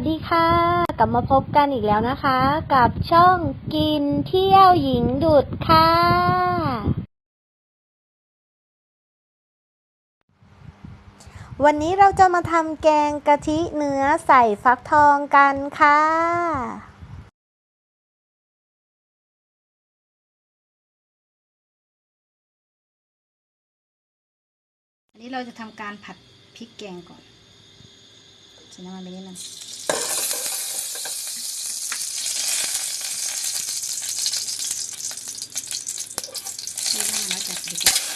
วัสดีค่ะ กลับมาพบกันอีกแล้วนะคะ กับช่องกินเที่ยวหญิงดุดค่ะ วันนี้เราจะมาทำแกงกะทิเนื้อใส่ฟักทองกันค่ะ อันนี้เราจะทำการผัดพริกแกงก่อนใส่น้ำมันไปนิดนึงใส่น้ำมันแล้วจัดดีกว่า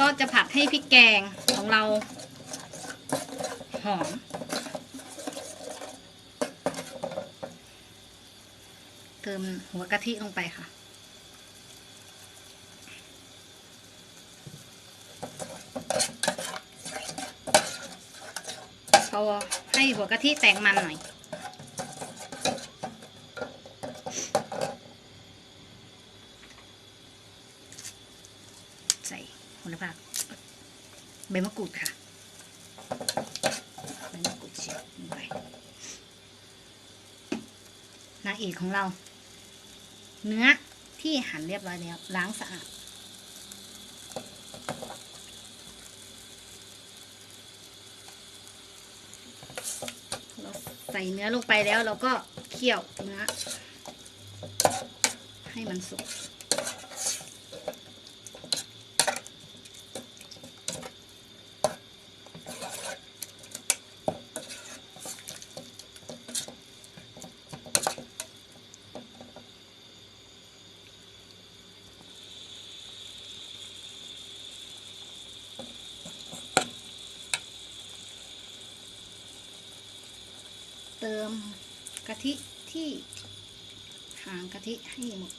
ก็ จะผัดให้พริกแกงของเราหอม เติมหัวกะทิลงไปค่ะ พอให้หัวกะทิแตกมันหน่อยใส่โหระพา ใบมะกรูดค่ะใบมะกรูดเฉียบลงไปนางเอกของเรา เนื้อที่หั่นเรียบร้อยแล้ว ล้างสะอาดเราใส่เนื้อลงไปแล้วเราก็เคี่ยวเนื้อให้มันสุก เติมกะทิที่หางกะทิให้หมด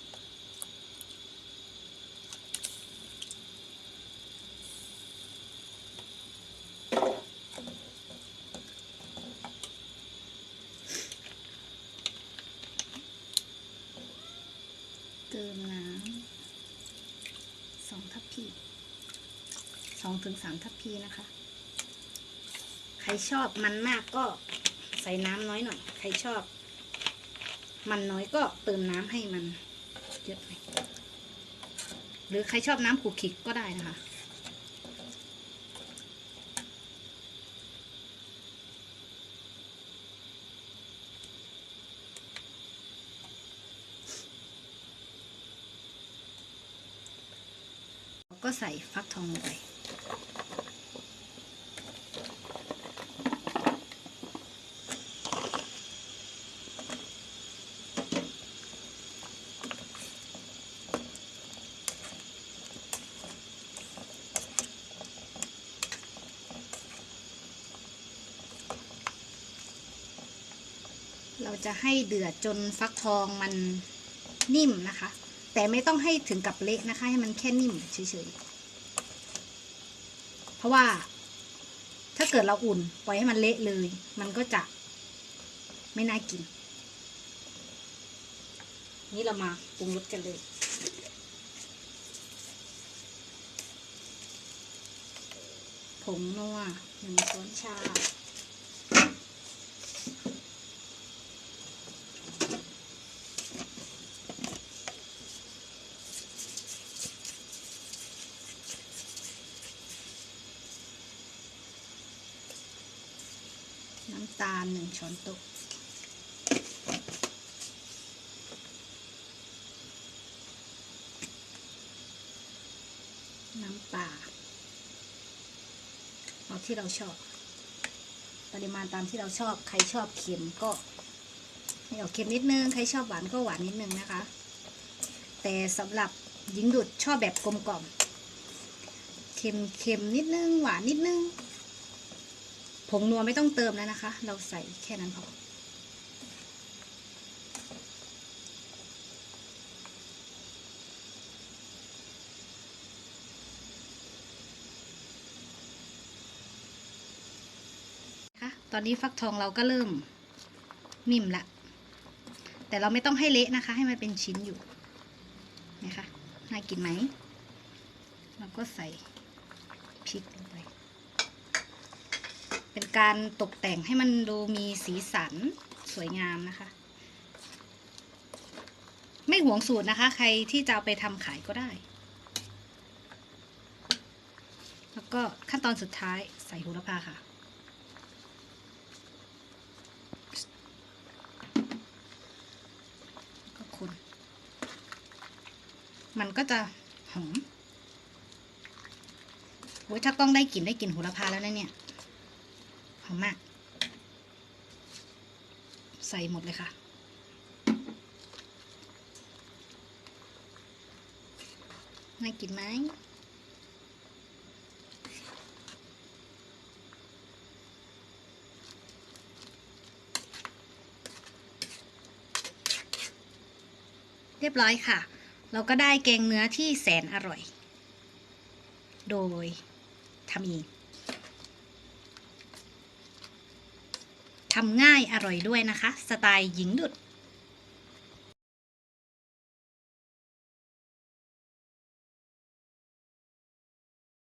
เติมน้ำสองทัพพีสองถึงสามทัพพีนะคะ ใครชอบมันมากก็ ใส่น้ำน้อยหน่อย ใครชอบ มันน้อยก็เติมน้ำให้มันเยอะหน่อยหรือใครชอบน้ำขูดขิกก็ได้นะคะ ก็ใส่ฟักทองลงไป เราจะให้เดือดจนฟักทองมันนิ่มนะคะ แต่ไม่ต้องให้ถึงกับเละนะคะ ให้มันแค่นิ่มเฉยๆ เพราะว่าถ้าเกิดเราอุ่นปล่อยให้มันเละเลย มันก็จะไม่น่ากิน นี่เรามาปรุงรสกันเลยผงนัวหนึ่งช้อนชา น้ำตาลหนึ่งช้อนโต๊ะน้ำปลาเอาที่เราชอบ ปริมาณตามที่เราชอบ ใครชอบเค็มก็ให้ออกเค็มนิดนึง ใครชอบหวานก็หวานนิดนึงนะคะ แต่สำหรับหญิงดุดชอบแบบกลมกล่อม เค็มเค็มนิดนึง หวานนิดนึง ผงนัวไม่ต้องเติมแล้วนะคะ เราใส่แค่นั้นพอคะตอนนี้ฟักทองเราก็เริ่มนิ่มละ แต่เราไม่ต้องให้เละนะคะ ให้มันเป็นชิ้นอยู่นะคะ น่ากินไหม เราก็ใส่พริกลงไป เป็นการตกแต่งให้มันดูมีสีสันสวยงามนะคะ ไม่หวงสูตรนะคะ ใครที่จะเอาไปทำขายก็ได้ แล้วก็ขั้นตอนสุดท้ายใส่โหระพาค่ะก็คนมันก็จะหอมโอ้ยถ้ากล้องได้กลิ่นได้กลิ่นโหระพาแล้วนะเนี่ย หอมมาก ใส่หมดเลยค่ะ น่ากินไหมเรียบร้อยค่ะ เราก็ได้แกงเนื้อที่แสนอร่อย โดยทำเอง ทำง่ายอร่อยด้วยนะคะ สไตล์หญิงดุด